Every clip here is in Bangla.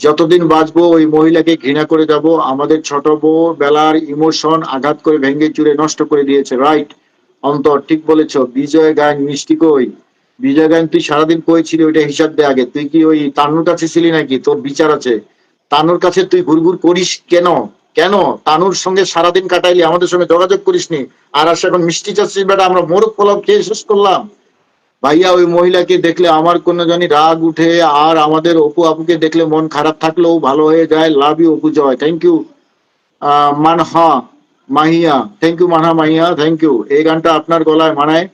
যতদিন বাঁচবো, ওই মহিলাকে ঘৃণা করে যাব। আমাদের ছোট বউ বেলার ইমোশন আঘাত করে ভেঙ্গে চুরে নষ্ট করে দিয়েছে, রাইট? অন্তর, ঠিক বলেছ। বিজয় গান মিষ্টি কই? বিজয় গান তুই সারাদিন কই ছিলি ওইটা হিসাব দে আগে। তুই কি ওই তানুর কাছে ছিলি নাকি? তোর বিচার আছে। তানুর কাছে তুই ঘুরঘুর করিস কেন? কেন? তানুর সঙ্গে সারাদিন কাটাইলি, আমাদের সঙ্গে যোগাযোগ করিসনি। আর আসে এখন মিষ্টি চাচ্ছিস বেটা, আমরা মোরগ পোলাও খেয়ে শেষ করলাম। ভাইয়া, ওই মহিলাকে দেখলে আমার কোনো জানি রাগ উঠে, আর আমাদের অপু আপুকে দেখলে মন খারাপ থাকলেও ভালো হয়ে যায়। Love you Apu Joy. Thank you Manha, Mahiya thank you Manha, Mahiya thank you এই গানটা আপনার গলায় মানায়।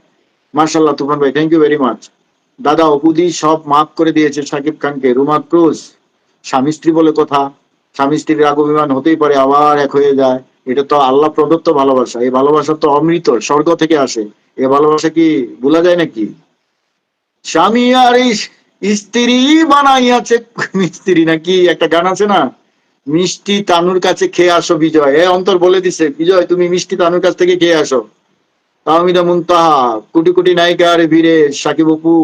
মার্শাল্লাহ তুফান ভাই থ্যাংক ইউ ভেরি মাচ দাদা অপুদি সব মাফ করে দিয়েছে সাকিব খানকে। রুমা ক্রুজ, স্বামী স্ত্রী বলে কথা। স্বামী স্ত্রীর রাগ অভিমান হতেই পারে, আবার এক হয়ে যায়। এটা তো আল্লাহ প্রদত্ত ভালোবাসা। এই ভালোবাসা তো অমৃত, স্বর্গ থেকে আসে। এ ভালোবাসা কি ভুলা যায় নাকি? স্বামী আর স্ত্রী বানাইয়াছে। মিস্ত্রি নাকি একটা গান আছে না? মিষ্টি তানুর কাছে খেয়ে আসো বিজয়। এ অন্তর বলে দিছে, বিজয়, তুমি মিষ্টি তানুর কাছ থেকে খেয়ে আসো। তাহমিদা মুনতাহা, কোটি কোটি নায়িকার ভিড়ে সাকিব অপু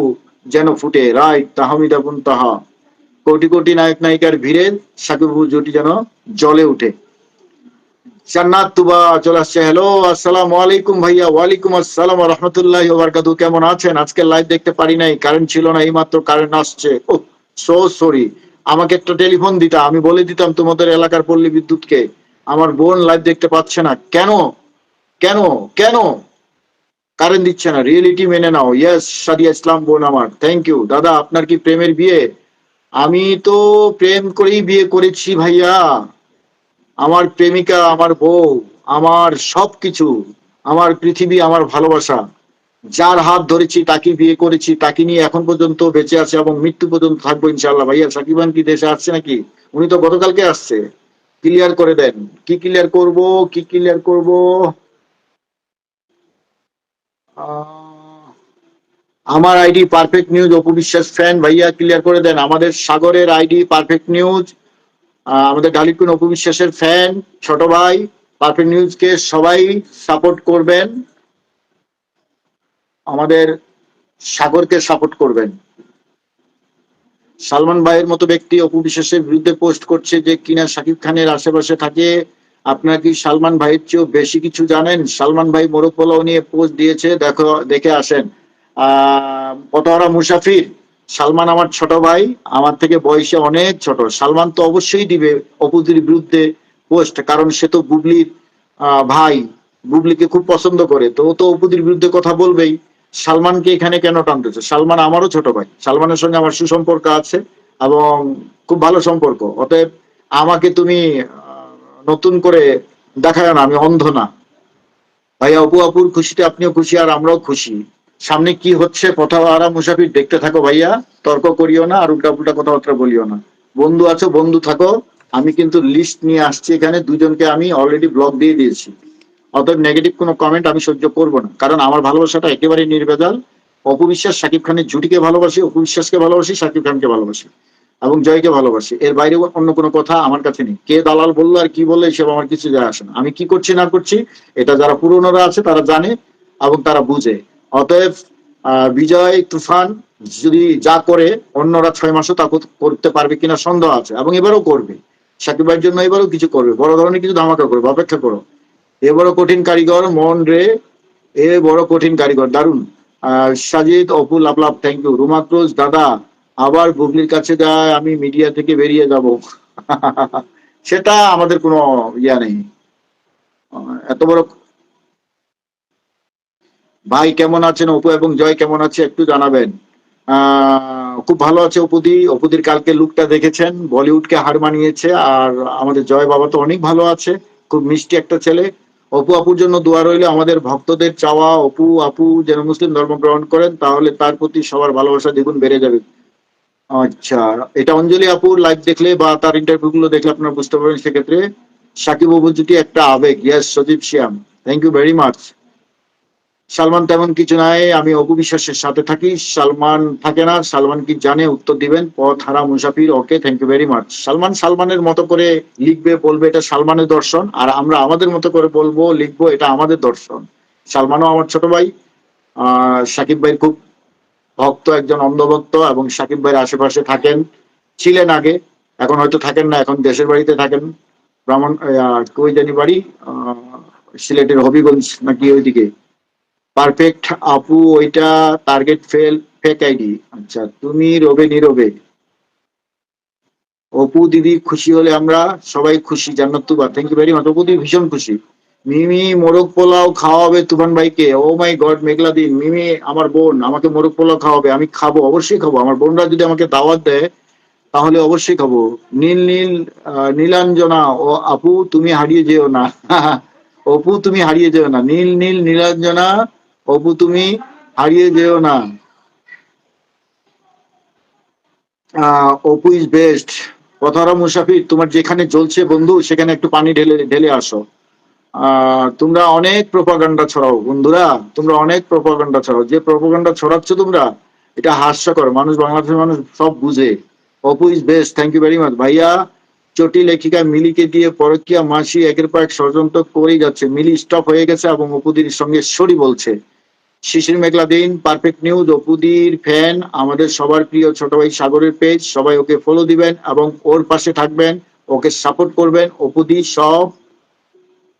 যেন ফুটে। রাইট, তাহমিদা মুনতাহা। কোটি কোটি নায়ক নায়িকার ভিড়ে সাকিব অপু জুটি যেন জলে উঠে। তুবা চলে আসছে। হ্যালো আসসালামু আলাইকুম ভাইয়া। ওয়ালাইকুম আসসালাম রহমতুল্লাহ বারকাতু কেমন আছেন? আজকে লাইভ দেখতে পারি নাই। কারেন্ট ছিল না, এইমাত্র কারেন্ট আসছে। ও সো সরি আমাকে একটা টেলিফোন দিতা, আমি বলে দিতাম তোমাদের এলাকার পল্লী বিদ্যুৎকে। আমার বোন লাইভ দেখতে পাচ্ছে না। কেন? কেন? কেন? কারেন্ট দিচ্ছে না। রিয়েলিটি মেনে নাও। ইয়েস সাদিয়া ইসলাম বোন আমার। থ্যাংক ইউ দাদা, আপনার কি প্রেমের বিয়ে? আমি তো প্রেম করেই বিয়ে করেছি ভাইয়া। আমার প্রেমিকা, আমার বউ, আমার সবকিছু, আমার পৃথিবী, আমার ভালোবাসা, যার হাত ধরেছি, তাকে বিয়ে করেছি, তাকে নিয়ে এখন পর্যন্ত বেঁচে আছে এবং মৃত্যু পর্যন্ত থাকব ইনশাল্লাহ ভাইয়া সাকিবান কি দেশে আসছে নাকি? উনি তো গতকালকে আসছে। ক্লিয়ার করে দেন। কি ক্লিয়ার করব, কি ক্লিয়ার করব? আমার ID perfect news Apu Biswas fan ভাইয়া ক্লিয়ার করে দেন। আমাদের সাগরের আইডি পারফেক্ট নিউজ আমাদের ডালিকুন অপু বিশ্বাসের ফ্যান ছোট ভাই পারফেক্ট নিউজকে সবাই সাপোর্ট করবেন। আমাদের সাগরকে সাপোর্ট করবেন। সালমান ভাইয়ের মতো ব্যক্তি অপু বিশ্বাসের বিরুদ্ধে পোস্ট করছে যে কিনা শাকিব খানের আশেপাশে থাকে, আপনারা কি সালমান ভাইয়ের চেয়েও বেশি কিছু জানেন? সালমান ভাই মোরগ পোলাও নিয়ে পোস্ট দিয়েছে, দেখো, দেখে আসেন। আহ মুসাফির সালমান আমার ছোট ভাই, আমার থেকে বয়সে অনেক ছোট। সালমান তো অবশ্যই দিবে অপুদির বিরুদ্ধে পোস্ট, কারণ সে তো বুবলির ভাই। বুবলিকে খুব পছন্দ করে, তো ও তো অপুদির বিরুদ্ধে কথা বলবেই। সালমানকে এখানে কেন টানতেছে? সালমান আমারও ছোট ভাই। সালমানের সঙ্গে আমার সুসম্পর্ক আছে এবং খুব ভালো সম্পর্ক। অতএব আমাকে তুমি নতুন করে দেখায় না, আমি অন্ধ না। ভাইয়া, অপু আপুর খুশিতে আপনিও খুশি আর আমরাও খুশি। সামনে কি হচ্ছে আরা মুসাফির দেখতে থাকো ভাইয়া, তর্ক করিও না, আর উল্টা পুল্টা কথাবার্তা বলিও না। বন্ধু আছো, বন্ধু থাকো, আমি কিন্তু লিস্ট নিয়ে আসছি এখানে, দুজনকে আমি অলরেডি ব্লক দিয়ে দিয়েছি। অতএব নেগেটিভ কোনো কমেন্ট আমি সহ্য করব না, কারণ আমার ভালোবাসাটা একেবারেই নির্ভেজাল অপু বিশ্বাস, সাকিব খানের জুটিকে ভালোবাসি, অপু বিশ্বাসকে ভালোবাসি, সাকিব খানকে ভালোবাসি, এবং জয়কে ভালোবাসি। এর বাইরে অন্য কোনো কথা আমার কাছে নেই। কে দালাল বলল আর কি বলল, এসব আমার কিছু যায় আসে না। আমি কি করছি, না করছি, এটা যারা পুরনোরা আছে তারা জানে এবং তারা বুঝে। অতএব বিজয় তুফান যদি যা করে, অন্যরা ছয় মাসও তা কর- করতে পারবে কিনা সন্দেহ আছে, এবং এবারও করবে। সাকিব জন্য এবারও কিছু করবে। বড় ধরনের কিছু ধামাকা করবে। অপেক্ষা করো। এ বড় কঠিন কারিগর, মন রে, এ বড় কঠিন কারিগর। দারুণ আহ Sajid, Apu, love love thank you Ruma ক্রোজ, দাদা, আবার গুগলির কাছে যায়, আমি মিডিয়া থেকে বেরিয়ে যাব। সেটা আমাদের কোনো ইয়া নেই। এত বড় ভাই কেমন আছেন অপু এবং জয় কেমন আছে একটু জানাবেন? খুব ভালো আছে অপুদি। অপুদির কালকে লুকটা দেখেছেন, বলিউডকে হার মানিয়েছে, আর আমাদের জয় বাবা তো অনেক ভালো আছে, খুব মিষ্টি একটা ছেলে। অপু আপুর জন্য দোয়া রইলে, আমাদের ভক্তদের চাওয়া, অপু আপু যেন মুসলিম ধর্ম গ্রহণ করেন, তাহলে তার প্রতি সবার ভালোবাসা দ্বিগুণ বেড়ে যাবে। আচ্ছা এটা অঞ্জলি আপুর লাইভ দেখলে বা তার ইন্টারভিউ গুলো দেখলে আপনারা বুঝতে পারবেন সেক্ষেত্রে সাকিব অপু জুটি একটা আবেগ। Yas Sajib Shyam. Thank you very much Salman তেমন কিছু নাই আমি অপু বিশ্বাসের সাথে থাকি। সালমান থাকে না সালমান কি জানে? উত্তর দিবেন। পথ হারা মুসাফির okay thank you very much Salman সালমানের মতো করে লিখবে বলবে এটা সালমানের দর্শন। আর আমরা আমাদের মতো করে বলব লিখব এটা আমাদের দর্শন। সালমানও আমার ছোট ভাই। আহ সাকিব ভাই খুব ভক্ত একজন অন্ধভক্ত এবং সাকিব ভাইয়ের আশেপাশে থাকেন। ছিলেন আগে এখন হয়তো থাকেন না এখন দেশের বাড়িতে থাকেন। ব্রাহ্মণ কই জানি বাড়ি? আহ, সিলেটের হবিগঞ্জ নাকি ওইদিকে? পারফেক্ট আপু, ওইটা টার্গেট ফেল ফেক আইডি আচ্ছা তুমি রবে নীরবে অপু দিদি খুশি হলে আমরা সবাই খুশি, Jannat Tuba. Thank you very much Apu দিদি ভীষণ খুশি। মিমি মোরগ পোলাও খাওয়াবে তুফান ভাইকে। ও মাই গড মেঘলা দিন। মিমি, আমার বোন, আমাকে মোরগ পোলাও খাওয়াবে। আমি খাব, অবশ্যই খাব। আমার বোনরা যদি আমাকে দাওয়াত দেয়, তাহলে অবশ্যই খাব। নীল নীল নীলাঞ্জনা। ও, আপু, তুমি হারিয়ে যেও না। অপু, তুমি হারিয়ে যেও না। নীল নীল, নীলাঞ্জনা অপু, তুমি হারিয়ে যেও না। অপু ইজ বেস্ট কথারা মুসাফির, তোমার যেখানে জ্বলছে বন্ধু, সেখানে একটু পানি ঢেলে ঢেলে আসো। তোমরা অনেক প্রপাগান্ডা ছড়াও, বন্ধুরা, তোমরা অনেক প্রপাগান্ডা ছড়াও। যে প্রপাগান্ডা ছড়াচ্ছ তোমরা, এটা হাস্যকর। মানুষ, বাংলাদেশের মানুষ সব বুঝে। Apu is best thank you very much ভাইয়া চটি লেখিকা মিলিকে দিয়ে পরকিয়া মাসি একের পর এক ষড়যন্ত্র করেই যাচ্ছে। মিলি স্টপ হয়ে গেছে এবং অপুদির সঙ্গে সরি বলছে। শিশির মেঘলা দিন পারফেক্ট নিউজ অপুদির ফ্যান আমাদের সবার প্রিয় ছোট ভাই সাগরের পেজ সবাই ওকে ফলো দিবেন এবং ওর পাশে থাকবেন, ওকে সাপোর্ট করবেন। অপুদি, সব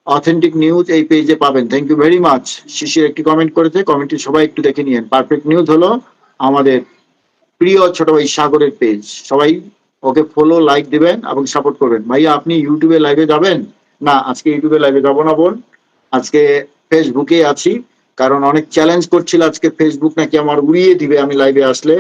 অথেন্টিক নিউজ এই পেজে পাবেন। Thank you very much Shishir একটি কমেন্ট করেছে কমেন্টটি সবাই একটু দেখে নিয়েন। পারফেক্ট নিউজ হলো আমাদের প্রিয় ছোট ভাই সাগরের পেজ সবাই ওকে ফলো লাইক দিবেন এবং সাপোর্ট করবেন। ভাইয়া, আপনি ইউটিউবে লাইভে যাবেন? না, আজকে ইউটিউবে লাইভে যাব না বোন। আজকে ফেসবুকে আছি, কারণ অনেক চ্যালেঞ্জ করছিল আজকে ফেসবুক নাকি আমার উড়িয়ে দিবে আমি লাইভে আসলে।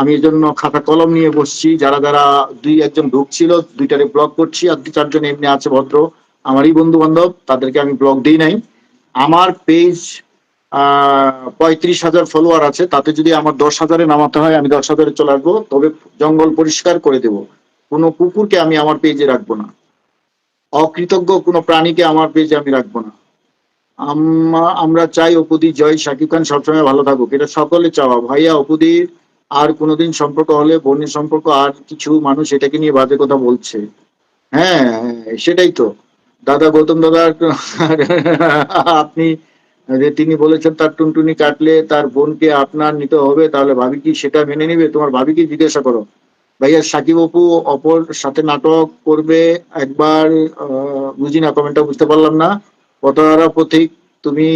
আমি এই জন্য খাতা কলম নিয়ে বসছি। যারা যারা দুই, একজন ঢুকছিল দুইটারে ব্লক করছি। আর দু চারজন এমনি আছে ভদ্র। আমারই বন্ধু বান্ধব তাদেরকে আমি ব্লক দিই নাই। আমার পেজ পঁয়ত্রিশ হাজার ফলোয়ার আছে। তাতে যদি আমার দশ হাজারে নামাতে হয় আমি দশ হাজারে চলে আসব। তবে জঙ্গল পরিষ্কার করে দেব। কোনো কুকুরকে আমি আমার পেজে রাখব না। অকৃতজ্ঞ কোনো প্রাণীকে আমার পেজে আমি রাখব না। আমরা চাই অপুদি জয়। শাকিব খান সবসময় ভালো থাকুক। এটা সকলে চাওয়া। ভাইয়া অপুদির আর কোনোদিন সম্পর্ক হলে বোনের সম্পর্ক আর কিছু মানুষ এটাকে নিয়ে বাজে কথা বলছে। হ্যাঁ হ্যাঁ, সেটাই তো। দাদা গৌতম দাদা আপনি যে তিনি বলেছেন, তার টুনটুনি কাটলে তার বোনকে আপনার নিতে হবে, তাহলে ভাবি কি সেটা মেনে নিবে? তোমার ভাবিকে জিজ্ঞাসা করো। ভাইয়া, সাকিব অপু অপর সাথে নাটক করবে, একবার বুঝি না, কমেন্টটা বুঝতে পারলাম না। কতহারা পথিক তুমি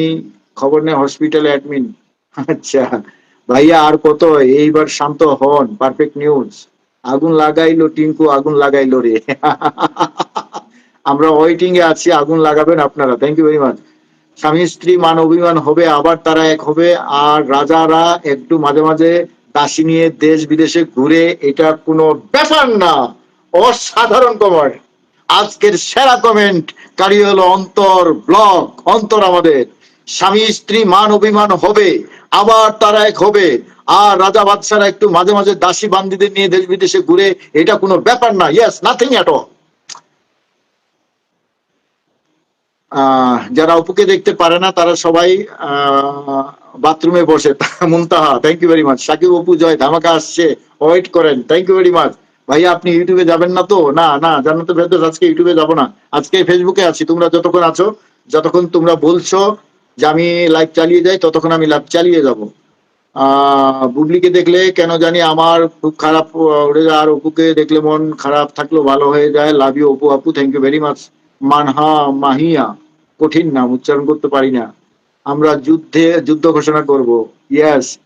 খবর নেই হসপিটালে অ্যাডমিন আচ্ছা ভাইয়া, আর কত? এইবার শান্ত হন পারফেক্ট নিউজ আগুন লাগাইলো টিঙ্কু, আগুন লাগাইলো রে। আমরা ওয়েটিং এ আছি, আগুন লাগাবেন আপনারা। থ্যাংক ইউ ভেরি মাচ স্বামী স্ত্রী মান অভিমান হবে, আবার তারা এক হবে। আর রাজারা একটু মাঝে মাঝে দাসী নিয়ে দেশ বিদেশে ঘুরে, এটা কোনো ব্যাপার না। অসাধারণ কমেন্ট আজকের সেরা কমেন্ট কারি হলো অন্তর ব্লক, অন্তর আমাদের। স্বামী স্ত্রী মান অভিমান হবে, আবার তারা এক হবে। আর রাজা বাদশারা একটু মাঝে মাঝে দাসী বান্দিদের নিয়ে দেশ বিদেশে ঘুরে, এটা কোনো ব্যাপার না। ইয়াস নাথিং এট অল আহ, যারা অপুকে দেখতে পারে না, তারা সবাই বাথরুমে বসে। Muntaha thank you very much Shakib Apu, Joy. ধামাকা আসছে। ওয়েট করেন। থ্যাংক ইউ ভেরি মাচ ভাইয়া, আপনি ইউটিউবে যাবেন না তো? না না, জান্নাত ভেতর আজকে ইউটিউবে যাব না। আজকে ফেসবুকে আছি। তোমরা যতক্ষণ আছো, যতক্ষণ তোমরা বলছো যে আমি লাইভ চালিয়ে যাই, ততক্ষণ আমি লাইভ চালিয়ে যাব। বুবলিকে দেখলে কেন জানি আমার খুব খারাপ আর অপুকে দেখলে মন খারাপ থাকলেও ভালো হয়ে যায়। লাভ ইউ অপু, আপু thank you very much Manha Mahiya. কঠিন নাম উচ্চারণ করতে পারি না। আমরা যুদ্ধে, যুদ্ধ ঘোষণা করব। ইয়েস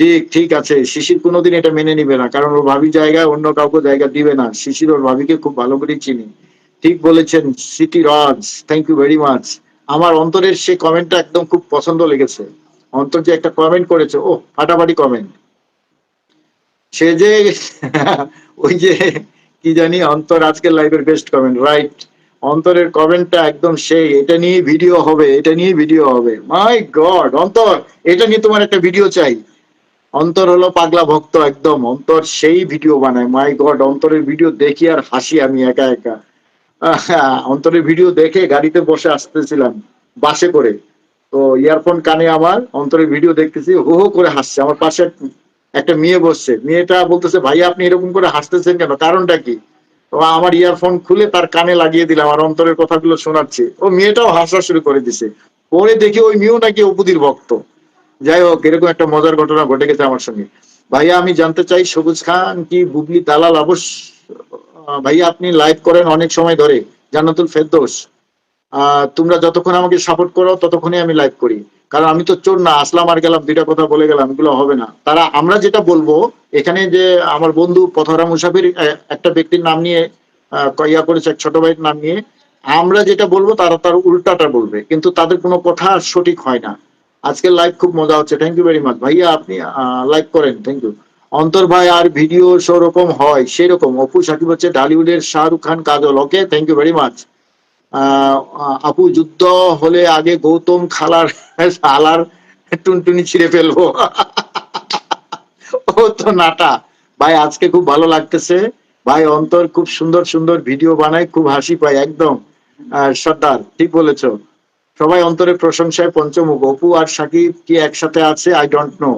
ঠিক ঠিক আছে। শিশির কোনোদিন এটা মেনে নিবে না, কারণ ওর ভাবি জায়গায় অন্য কাউকে জায়গা দিবে না। শিশির ওর ভাবিকে খুব ভালো করে চিনি। ঠিক বলেছেন city Raj thank you very much আমার অন্তরের সেই কমেন্টটা একদম খুব পছন্দ লেগেছে। অন্তর যে একটা কমেন্ট করেছে ও ফাটাফাটি কমেন্ট সে যে, ওই যে, কি জানি, অন্তর আজকের লাইভের বেস্ট কমেন্ট রাইট অন্তরের কমেন্টটা একদম সেই, এটা নিয়ে ভিডিও হবে, এটা নিয়ে ভিডিও হবে। মাই গড, অন্তর, এটা নিয়ে তোমার একটা ভিডিও চাই। অন্তর হলো পাগলা ভক্ত একদম, অন্তর সেই ভিডিও বানায়। মাই গড, অন্তরের ভিডিও দেখি আর হাসি আমি একা একা। অন্তরের ভিডিও দেখে গাড়িতে বসে আসতেছিলাম, বাসে করে। তো ইয়ারফোন কানে আমার, অন্তরের ভিডিও দেখতেছি, হো হো করে হাসছে। আমার পাশে একটা মেয়ে বসছে। মেয়েটা বলতেছে ভাই আপনি এরকম করে হাসতেছেন কেন? কারণটা কি? আমার ইয়ারফোন খুলে তার কানে লাগিয়ে দিলাম আর অন্তরের কথাগুলো শোনাচ্ছে। ও মেয়েটাও হাসা শুরু করে দিছে। পরে দেখি ওই মেয়েও নাকি অপুদির ভক্ত। যাই হোক এরকম একটা মজার ঘটনা ঘটে গেছে আমার সঙ্গে। ভাইয়া আমি জানতে চাই সবুজ খান কি বুবলি দালাল অবশ্য ভাইয়া আপনি লাইভ করেন অনেক সময় ধরে জান্নাতুল ফেরদৌস। আহ, তোমরা যতক্ষণ আমাকে সাপোর্ট করো ততক্ষণই আমি লাইভ করি। কারণ আমি তো চোর না, আসলাম আর গেলাম, দুইটা কথা বলে গেলাম, এগুলো হবে না। তারা, আমরা যেটা বলব, এখানে যে আমার বন্ধু পথরা মুসাফির একটা ব্যক্তির নাম নিয়ে ইয়া করেছে, এক ছোট ভাইয়ের নাম নিয়ে, আমরা যেটা বলব, তারা তার উল্টাটা বলবে, কিন্তু তাদের কোনো কথা সঠিক হয় না। আজকে লাইভ খুব মজা হচ্ছে থ্যাংক ইউ ভেরি মাচ ভাইয়া, আপনি লাইভ করেন থ্যাংক ইউ অন্তর ভাই, আর ভিডিও সেরকম হয়, সেরকম। অপু সাকিব হচ্ছে ঢালিউডের Shahrukh Khan Kajol okay thank you very much আপু যুদ্ধ হলে আগে গৌতম খালার শালার টুনটুনি ছিঁড়ে ফেলব। ও তো নাটা। ভাই, আজকে খুব ভালো লাগতেছে। ভাই, অন্তর খুব সুন্দর সুন্দর ভিডিও বানায়, খুব হাসি পায়, একদম। সর্দার, ঠিক বলেছ। সবাই অন্তরের প্রশংসায় পঞ্চমুখ। অপু আর সাকিব কি একসাথে আছে? আই ডোন্ট নো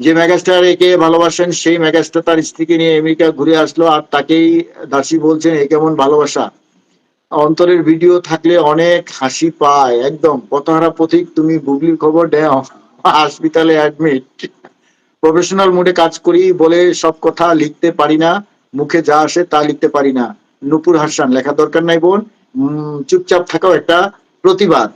যে মেগাস্টার একে ভালোবাসেন, সেই মেগাস্টার তার স্ত্রীকে নিয়ে আমেরিকা ঘুরে আসলো আর তাকেই দাসী বলছেন, এ কেমন ভালোবাসা? অন্তরের ভিডিও থাকলে অনেক হাসি পায়, একদম। পতহারা পথিক তুমি গুগলির খবর দেও হসপিটালে অ্যাডমিট প্রফেশনাল মুডে কাজ করি বলে সব কথা লিখতে পারি না, মুখে যা আসে তা লিখতে পারি না। নুপুর হাসান, লেখা দরকার নাই বোন। চুপচাপ থাকাও একটা প্রতিবাদ।